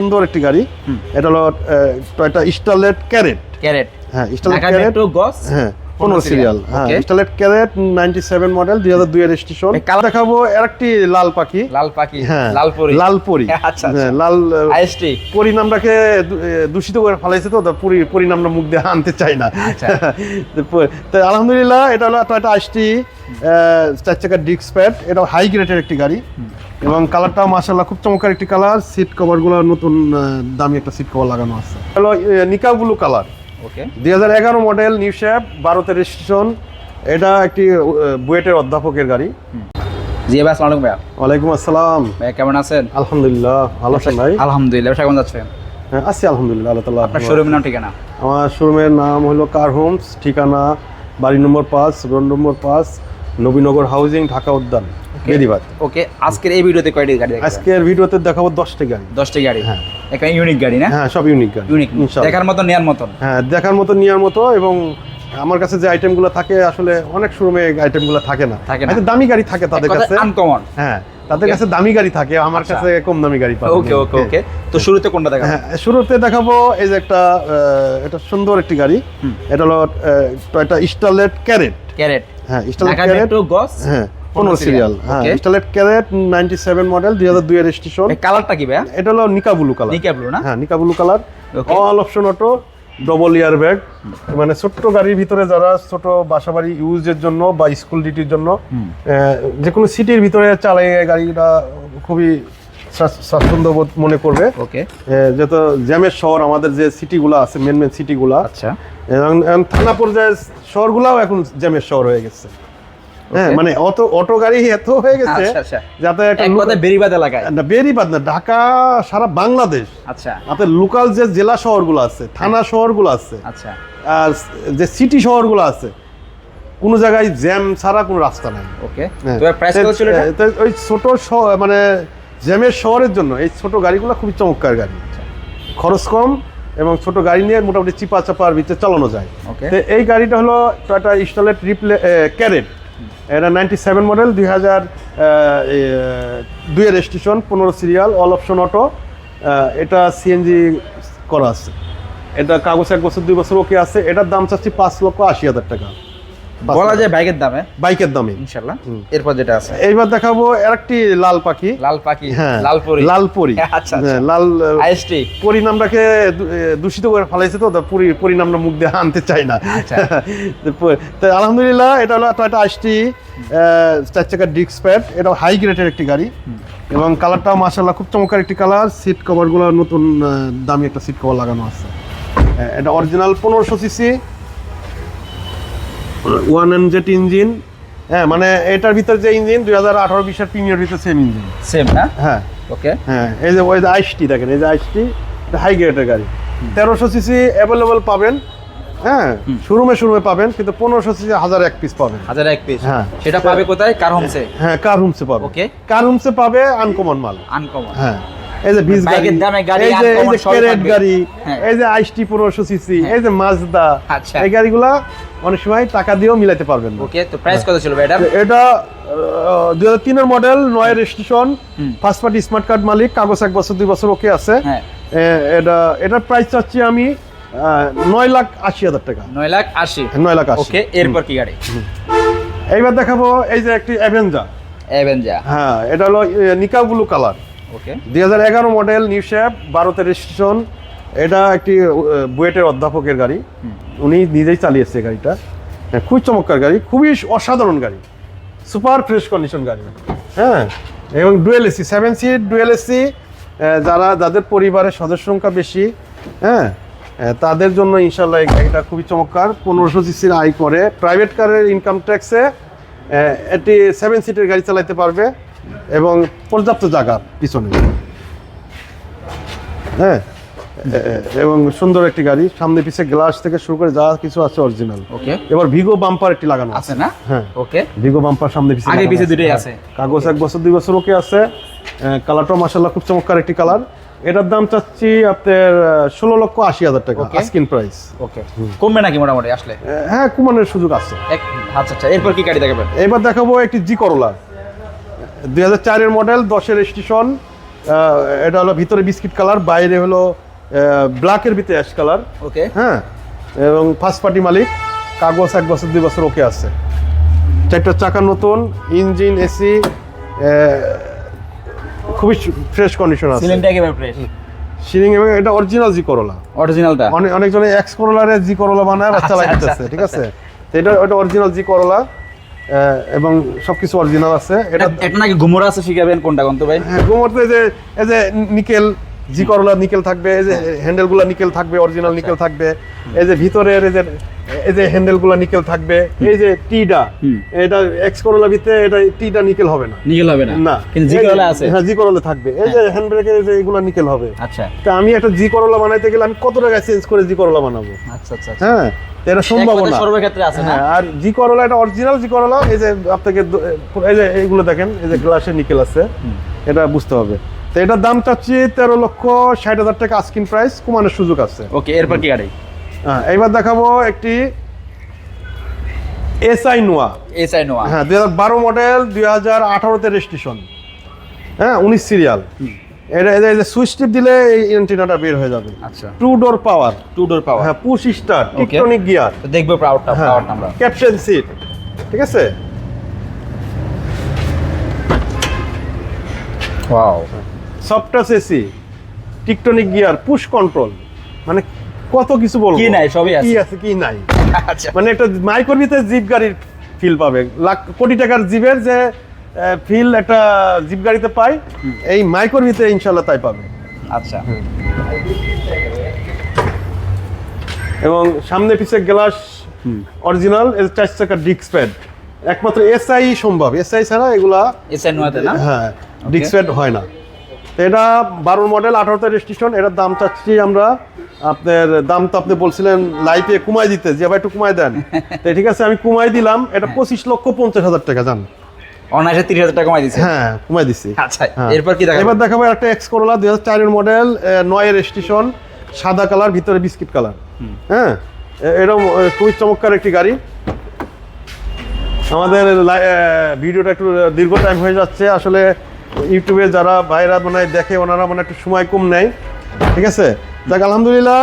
সুন্দর একটি গাড়ি। এটা হলো টয়টা স্টারলেট ক্যারেট ক্যারেট হ্যাঁ স্টারলেট ক্যারেট গস। হ্যাঁ। পনেরো সিরিয়াল হ্যাঁ. ক্যারেট মডেল এর স্টেশন দেখাবো আরেকটি লাল পাখি। লাল পাখি লালপুরি। লালপুরি। আচ্ছা, লাল আইএসটি। পরি নামটাকে দূষিত করে ফেলাইছে তো তো পরি পরি নামটা মুখ দিয়ে আনতে চাই না। আচ্ছা। তো আলহামদুলিল্লাহ এটা হলো টয়টা চার চাকার ডিস্ক প্যাড এটা হাই গ্রেডের একটি গাড়ি। এবং কালারটা মাশাআল্লাহ খুব চমৎকার একটি কালার সিট কভারগুলো নতুন দামি একটা সিট কভার লাগানো আছে। হলো নিকা ব্লু কালার ওকে দুই হাজার এগারো মডেল নিউ শেপ বারোতে রেজিস্ট্রেশন এটা একটি বুয়েটের অধ্যাপকের গাড়ি। জি ভাই আসসালামু আলাইকুম ভাইয়া। ওয়ালাইকুম আসসালাম। ভাইয়া কেমন আছেন? আলহামদুলিল্লাহ ভালো আছেন ভাই? আলহামদুলিল্লাহ কেমন যাচ্ছে হ্যাঁ আছি আলহামদুলিল্লাহ আল্লাহ তালা আপনার শোরুমের নাম ঠিকানা? আমার শোরুমের নাম হলো কার হোমস ঠিকানা বাড়ি নম্বর পাঁচ রোড নম্বর পাঁচ নবীনগর হাউজিং ঢাকা উদ্যান। বেদিবাদ। ওকে আজকের এই ভিডিওতে কয়টি গাড়ি আজকের ভিডিওতে দেখাবো দশটি গাড়ি। দশটি গাড়ি। হ্যাঁ। একটা ইউনিক গাড়ি না? হ্যাঁ সব ইউনিক গাড়ি। ইউনিক দেখার মতো নেয়ার মতন হ্যাঁ দেখার মতো নেওয়ার মতো এবং আমার কাছে যে আইটেমগুলো থাকে আসলে অনেক শোরুমে আইটেমগুলো থাকে না। থাকে না। দামি গাড়ি থাকে তাদের কাছে। আনকমন হ্যাঁ তাদের কাছে দামি গাড়ি থাকে আমার আচ্ছা। কাছে কম দামি গাড়ি পাবেন। ওকে ওকে ওকে তো শুরুতে কোনটা দেখাবেন হ্যাঁ শুরুতে দেখাবো এই যে একটা এটা সুন্দর একটি গাড়ি। এটা হলো টয়টা স্টারলেট ক্যারেট ক্যারেট হ্যাঁ স্টারলেট ক্যারেট গস হ্যাঁ। পনেরো সিরিয়াল হ্যাঁ. Starlet Carat ninety seven model দুই হাজার দুই এর স্টেশন কালারটা কি ভাইয়া? এটা হলো নিকা ব্লু কালার নিকা ব্লু না? হ্যাঁ নিকা blue colour. All option auto double airbag মানে ছোট্ট গাড়ির ভিতরে যারা ছোট বাসাবাড়ি ইউজের জন্য বা স্কুল ডিউটির জন্য যে কোনো সিটির ভিতরে চালিয়ে গাড়িটা খুবই স্বাচ্ছন্দ্য বোধ মনে করবে। ওকে আহ, যত জ্যামের শহর আমাদের যে সিটিগুলো আছে মেন মেন সিটিগুলো আচ্ছা। থানা পর্যায়ে শহরগুলাও এখন জ্যামের শহর হয়ে গেছে। হ্যাঁ মানে অত অটো গাড়ি এত হয়ে গেছে আচ্ছা আচ্ছা। যাতে একটা এক বেরিবাদ এলাকায়। না বেরিবাদ না ঢাকা সারা বাংলাদেশ। আচ্ছা। আপনার লোকাল যে জেলা শহরগুলো আছে থানা শহরগুলো আছে আচ্ছা। আর যে সিটি শহরগুলো আছে কোনো জায়গায় জ্যাম ছাড়া কোনো রাস্তা নাই। ওকে হ্যাঁ। তো প্রাইস কত ছিল এটা? ওই ছোট মানে জ্যামের শহরের জন্য এই ছোট গাড়িগুলো খুবই চমৎকার গাড়ি। আচ্ছা। খরচ কম এবং ছোট গাড়ি নিয়ে মোটামুটি চিপা চাপার ভিতরে চালানো যায়। ওকে তো এই গাড়িটা হলো টয়টা স্টলেট রিপ্লে ক্যারেট এটা নাইনটি সেভেন মডেল, দুই হাজার দুইয়ের স্টেশন পনেরো সিরিয়াল অল অপশন অটো এটা সিএনজি করা আছে। এটা কাগজ এক বছর, দুই বছর ওকে আছে। এটার দাম চাচ্ছি পাঁচ লক্ষ আশি হাজার টাকা। বলা। যায় বাইকের দামে। বাইকের দামে। ইনশাল্লাহ। এরপর যেটা আছে। এইবার দেখাবো আরেকটি লাল পাখি। লাল পাখি হ্যাঁ লালপুরি লালপুরি আচ্ছা, হ্যাঁ, লাল আইএসটি। পরি নামটাকে দূষিত করে ফেলাইছে তো পরি পরি নামটা মুখ দিয়ে আনতে চাই না। আচ্ছা। তো আলহামদুলিল্লাহ এটা হলো টয়টা আইসটি চার চাকার ডিস্ক প্যাড এটা হাই গ্রেডের একটি গাড়ি। এবং কালারটাও মাশাআল্লাহ খুব চমৎকার একটি কালার সিট কভারগুলো নতুন দামি একটা সিট কভার লাগানো আছে। এটা অরিজিনাল পনেরোশো CC one N Z engine. হ্যাঁ মানে এটার ভিতর যে ইঞ্জিন দুই হাজার আঠারো বিশের প্রিমিয়ার ভিতরে সেম ইঞ্জিন। সেম না? হ্যাঁ। ওকে হ্যাঁ এই যে ওই যে আইসটি দেখেন এই যে আইসটি হাই গ্রেডের গাড়ি। তেরোশো সিসি অ্যাভেলেবল পাবেন। হ্যাঁ শোরুমে শোরুমে পাবেন কিন্তু পনেরোশো সিসি হাজার এক পিস পাবেন। হাজার এক পিস হ্যাঁ। সেটা পাবে কোথায়? কার হোমসে হ্যাঁ কার হোমসে পাবে। Okay. কার হোমসে পাবে আনকমন মাল। আনকমন হ্যাঁ। এই যে বিজ গাড়ি এই যে এই যে ক্যারেট গাড়ি হ্যাঁ। এই যে আইসটি পনেরোশো সিসি হ্যাঁ। এই যে মাজদা আচ্ছা। এই গাড়িগুলা অনেক সময় টাকা দিয়েও মিলাতে পারবেন ওকে তো প্রাইস কত ছিল এটা? এটা দুই হাজার তিনের মডেল নয় registration. First party smart card মালিক কাগজ এক বছর দুই বছর ওকে আছে। হ্যাঁ। এটা এটার প্রাইস চাচ্ছি আমি নয় লাখ আশি হাজার টাকা। নয় লাখ আশি। নয় লাখ আশি। ওকে এরপর কি গাড়ি? এইবার দেখাবো এই যে একটি অ্যাভেঞ্জার অ্যাভেঞ্জা হ্যাঁ এটা হলো নিকা ব্লু কালার ওকে দুই হাজার এগারো মডেল নিউ শেপ বারোতে রেজিস্ট্রেশন এটা একটি বুয়েটের অধ্যাপকের গাড়ি। উনি নিজেই চালিয়েছে গাড়িটা। হ্যাঁ, খুবই চমৎকার গাড়ি খুবই অসাধারণ গাড়ি। সুপার ফ্রেশ কন্ডিশন গাড়ি। হ্যাঁ এবং dual AC seven seat dual AC যারা যাদের পরিবারের সদস্য সংখ্যা বেশি হ্যাঁ তাদের জন্য ইনশাল্লাহ এই গাড়িটা খুবই চমৎকার। পনেরোশো সিসির আয় করে। প্রাইভেট কারের ইনকাম ট্যাক্সে একটি সেভেন সিটের গাড়ি চালাতে পারবে। এবং পর্যাপ্ত জায়গা পিছনে। হ্যাঁ? এবং সুন্দর একটি গাড়ি সামনে পিছে গ্লাস থেকে শুরু করে যা কিছু আছে অরিজিনাল ওকে এবার ভিগো বাম্পার একটি লাগানো আছে। না? হ্যাঁ। ওকে ভিগো বাম্পার সামনে পিছে আগে পিছে দুটোই হ্যাঁ। আছে। কাগজ এক বছর দুই বছর ওকে আছে। কালারটাও মাসাল্লাহ খুব চমৎকার একটি কালার এটার দাম চাচ্ছি আপনার ষোলো লক্ষ আশি হাজার টাকা. আস্কিন প্রাইস ওকে কমবে নাকি মোটামুটি আসলে? হ্যাঁ কুমানের সুযোগ আছে। আচ্ছা আচ্ছা এরপর কি গাড়ি দেখাবেন? এবার দেখাবো একটি জি করোলা দুই হাজার চারের মডেল দশের স্টেশন এটা হলো ভিতরে বিস্কিট কালার বাইরে হলো ব্ল্যাকের ভিতরে অ্যাশ কালার ওকে হ্যাঁ? এবং ফার্স্ট পার্টি মালিক কাগজ এক বছর দুই বছর ওকে আছে। চারটা চাকা নতুন ইঞ্জিন এসি খুবই ফ্রেশ কন্ডিশন আছে। সিলিংটা একেবারে ফ্রেশ সিলিং এবং এটা অরিজিনাল জি করোলা অরিজিনালটা অনেক অনেকজনে এক্স করোলারে জি করোলা বানায় বাচ্চা আচ্ছা, লাগতেছে আচ্ছা, ঠিক আছে? তো এটা ওটা অরিজিনাল জি করোলা এবং সবকিছু অরিজিনাল আছে। এটা নাকি ঘুমোর আছে শিখাবেন কোনটা কোন তো ভাই? তো গোমরতে যে এই যে নিকেল জি করলা নিকেল থাকবে এই যে হ্যান্ডেলগুলো নিকেল থাকবে অরিজিনাল নিকেল থাকবে এই যে ভিতরের এই যে এই যে হ্যান্ডেলগুলো নিকেল থাকবে এই যে টিডা এটা এক্স করলা ভিতরে এটা টিডা নিকেল হবে না। নিকেল হবে না। না। কিন্তু জি করলা আছে। হ্যাঁ জি করলা থাকবে। এই যে হ্যান্ড ব্রেকের যে এগুলো নিকেল হবে। আচ্ছা। তা আমি একটা জি করলা বানাইতে গেলে আমি কত টাকা চেঞ্জ করে জি করলা বানাবো? আচ্ছা আচ্ছা আচ্ছা। হ্যাঁ এটা সম্ভব না। সর্বক্ষেত্রে আছে না? হ্যাঁ, আর জি করলা এটা অরিজিনাল জি করলা এই যে আপনাকে এই যে এইগুলো দেখেন এই যে গ্লাসে নিকেল আছে। এটা বুঝতে হবে। তো এটার দাম চাচ্ছি তেরো লক্ষ ষাট হাজার টাকা আস্কিন প্রাইস কমানোর সুযোগ আছে। ওকে এরপর কি গাড়ি? হ্যাঁ এইবার দেখাবো একটি এসআই নোয়া। সাইড নোয়া। হ্যাঁ দুই হাজার বারো মডেল দুই হাজার আঠারোতে রেজিস্ট্রেশন হ্যাঁ উনিশ সিরিয়াল এটা এই যে সুইচ টিপ দিলে এই এন্টিনাটা বের হয়ে যাবে। আচ্ছা। Two door power two door power হ্যাঁ পুশ স্টার. টিকটনিক গিয়ার দেখব পাওয়ারটা পাওয়ারটা আমরা ক্যাপশন সিট ঠিক আছে? Wow সফটাস AC tiptronic gear push control মানে কত কিছু বলব? কি নাই, সবই আছে। কি আছে। কি নাই? আচ্ছা। মানে একটা মাইক্রোর ভিতরে জিপ গাড়ির ফিল পাবে। লাখ কোটি টাকার জিপের যে ফিল একটা জিপ গাড়িতে পাই এই মাইক্রোর ভিতরে ইনশাল্লাহ তাই পাবে। আচ্ছা। এবং সামনে পিছে গ্লাস অরিজিনাল চার চাকার ডিক্স প্যাড। একমাত্র এসআই সম্ভব। এসআই ছাড়া এগুলা সাইড নোয়াতে না? হ্যাঁ ডিস্ক প্যাড হয় না। এটা বারোর মডেল আঠারোতে রেজিস্ট্রেশন এটার দাম চাচ্ছি আমরা আপনার দাম তো আপনি বলছিলেন লাইফে কুমাই দিতে যে ভাই একটু কুমাই দেন। ঠিক আছে আমি কুমাই দিলাম এটা পঁচিশ লক্ষ পঞ্চাশ হাজার টাকা জান। অনায়াসে তিরিশ হাজার টাকা কমাই দিছে। হ্যাঁ কুমাই দিচ্ছি আচ্ছা হ্যাঁ। এরপর কি এবার দেখাবো একটা এক্স করোলা দুই হাজার চারের মডেল নয়ের রেজিস্ট্রেশন সাদা কালার ভিতরে বিস্কিট কালার। হ্যাঁ এরকম খুবই চমৎকার একটি গাড়ি। আমাদের ভিডিওটা একটু দীর্ঘ টাইম হয়ে যাচ্ছে। আসলে ইউটিউবে যারা ভাইরা মানে দেখে ওনারা মানে একটু সময় কম নেয়। ঠিক আছে? দেখ আলহামদুলিল্লাহ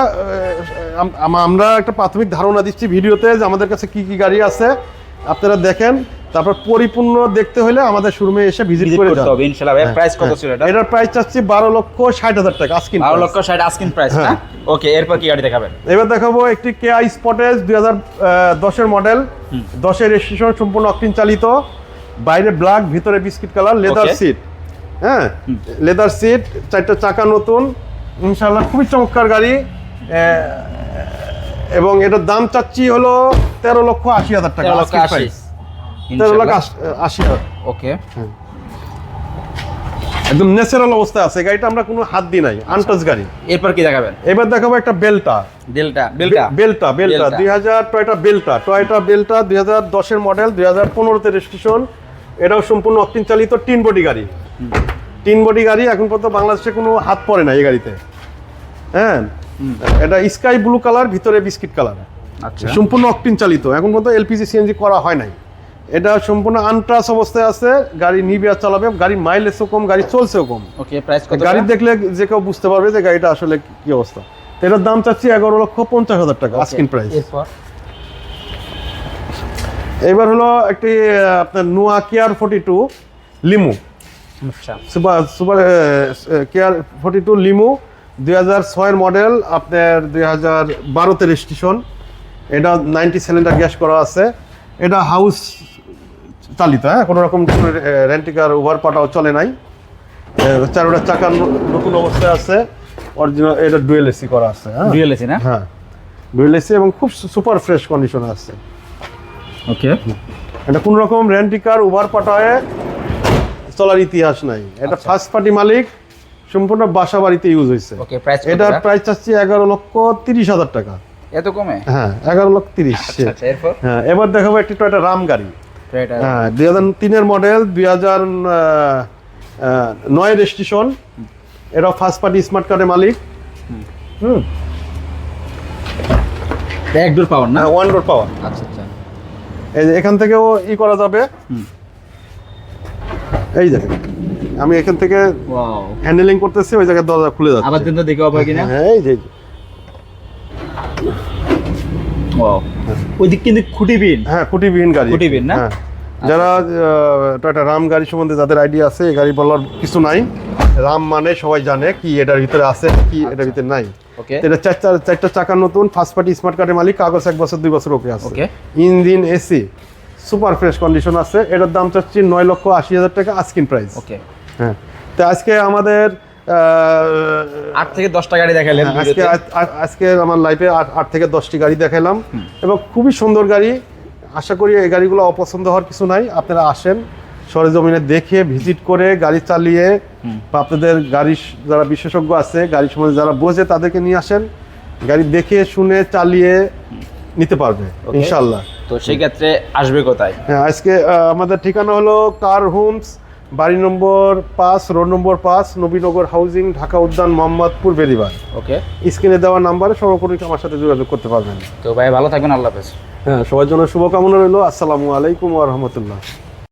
আমরা একটা প্রাথমিক ধারণা দিচ্ছি ভিডিওতে যে আমাদের কাছে কি কি গাড়ি আছে। আপনারা দেখেন তারপর পরিপূর্ণ দেখতে হলে আমাদের শোরুমে এসে ভিজিট করে করতে হবে ইনশাআল্লাহ। প্রাইস কত ছিল এটা? এটার প্রাইস চাচ্ছি বারো লক্ষ ষাট হাজার টাকা আজকিন বারো লক্ষ ষাট আস্কিন প্রাইস না? হ্যাঁ। ওকে এরপর কি গাড়ি দেখাবেন? এবার দেখাবো একটি কেআই স্পটেজ দুই হাজার দশের মডেল দশের রেজিস্ট্রেশন সম্পূর্ণ অক্টিন চালিত। বাইরে ব্ল্যাক ভিতরে বিস্কিট কালার লেদার সিট হ্যাঁ লেদার সিট চারটা চাকা নতুন। ইনশাল্লাহ খুবই চমৎকার গাড়ি। এবং এটার দাম চাচ্ছি হলো তেরো লক্ষ আশি হাজার টাকা তেরো লক্ষ আশি। হাজার। ওকে। একদম ন্যাচারাল অবস্থায় আছে গাড়িটা আমরা কোনো হাত দিই নাই আনটাচ গাড়ি। এরপর কি দেখাবেন? এবার দেখাবো একটা বেলটা ডেল্টা বেলটা বেলটা বেলটা। দুই হাজার টয়টা বেলটা টয়টা বেলটা দুই হাজার দশের মডেল দুই হাজার পনেরোতে রেজিস্ট্রেশন এটাও সম্পূর্ণ অকটিন চালিত তিন বডি গাড়ি। তিন বডি গাড়ি এখন পর্যন্ত বাংলাদেশে কোনো হাত পড়ে না এই গাড়িতে। হ্যাঁ? এটা স্কাই ব্লু কালার ভিতরে বিস্কিট কালার আচ্ছা। সম্পূর্ণ অকটিন চালিত। এখন পর্যন্ত এলপিজি সিএনজি করা হয় নাই। এটা সম্পূর্ণ আনট্রাস অবস্থায় আছে গাড়ি নিবে আর চালাবে গাড়ির মাইলেজও কম গাড়ি চলছেও কম। ওকে প্রাইস কত গাড়ি দেখলে যে কেউ বুঝতে পারবে যে গাড়িটা আসলে কি অবস্থা। এটার দাম চাচ্ছি এগারো লক্ষ পঞ্চাশ হাজার টাকা আস্কিন প্রাইস এবার হলো একটি আপনার Noah care forty two limo super super care forty two limo দুই হাজার ছয়ের মডেল আপনার দুই হাজার বারোতে রেজিস্ট্রেশন এটা নাইনটি সিলিন্ডার গ্যাস করা আছে। এটা হাউস চালিত হ্যাঁ? কোনো রকম রেন্টিকার ওভার পাটাও চলে নাই। চারোটা চাকা নতুন অবস্থায় আছে। অরিজিনাল এটা ডুয়েল এসি করা আছে হ্যাঁ? ডুয়েল এসি না? হ্যাঁ। ডুয়েল এসি এবং খুব সুপার ফ্রেশ কন্ডিশনে আছে। ওকে। এটা কোন রকম রেন্টিকার ওভার পাঠায় চলার ইতিহাস নাই। এটা আচ্ছা। ফার্স্ট পার্টি মালিক সম্পূর্ণ বাসা বাড়িতে ইউজ হয়েছে। এটার প্রাইস চাচ্ছি এগারো লক্ষ তিরিশ হাজার টাকা। এত কমে? হ্যাঁ এগারো লক্ষ তিরিশ আচ্ছা আচ্ছা হ্যাঁ এবার দেখাবো একটি টয়টা রাম গাড়ি। হ্যাঁ দুই হাজার তিনের মডেল দুই হাজার নয় রেজিস্ট্রেশন এটা ফার্স্ট পার্টি স্মার্ট কার্ডের মালিক। হুম। এক ডোর পাওয়ার না? ওয়ান ডোর পাওয়ার আচ্ছা আচ্ছা। এখান থেকেও ই করা যাবে। হুম। এই দেখেন। আমি এখান থেকে ওয়াও হ্যান্ডেলিং করতেছি ওই জায়গায় দরজা খুলে আবার যাচ্ছে। দিন তো দেখে অবাক কিনা? হ্যাঁ এই যে। ওয়াও ওই দিক কিন্তু খুঁটি বিন হ্যাঁ খুঁটিবিহীন গাড়ি। খুঁটিবিহীন না? হ্যাঁ। যারা টয়টা রাম গাড়ি সম্বন্ধে যাদের আইডিয়া আছে এই গাড়ি বলার কিছু নাই। রাম মানে সবাই জানে কি এটার ভিতরে আছে কি এটার ভিতরে নাই। এটা চারটা চারটা চাকা নতুন ফার্স্ট পার্টি স্মার্ট কার্ডের মালিক কাগজ এক বছর দুই বছর ওকে আছে। Engine AC super fresh condition আছে। এটার দাম চাচ্ছি নয় লক্ষ আশি হাজার টাকা আস্কিন প্রাইস। ওকে। হ্যাঁ। তো আজকে আমাদের আট থেকে দশটা গাড়ি দেখালেন হ্যাঁ, আজকে আজকে আমার লাইফে আট থেকে দশটি গাড়ি দেখালাম। এবং খুবই সুন্দর গাড়ি। আশা করি এই গাড়িগুলো অপছন্দ হওয়ার কিছু নাই। আপনারা আসেন সরেজমিনে দেখে ভিজিট করে গাড়ি চালিয়ে বা আপনাদের গাড়ি যারা বিশেষজ্ঞ আছে গাড়ি সম্বন্ধে যারা বোঝে তাদেরকে নিয়ে আসেন। গাড়ি দেখে শুনে চালিয়ে নিতে পারবে ইনশাল্লাহ তো সেই ক্ষেত্রে আসবে কোথায়? হ্যাঁ আজকে আমাদের ঠিকানা হলো কার হোমস বাড়ি নম্বর পাঁচ রোড নম্বর পাঁচ নবীনগর হাউজিং ঢাকা উদ্যান মোহাম্মদপুর বেদিবার ওকে। স্ক্রিনে দেওয়া নাম্বারে সর্বপরি আমার সাথে যোগাযোগ করতে পারবেন। তো ভাই ভালো থাকবেন আল্লাহ হাফেজ। হ্যাঁ সবার জন্য শুভকামনা রইল। আসসালামু আলাইকুম ওয়া রাহমাতুল্লাহ।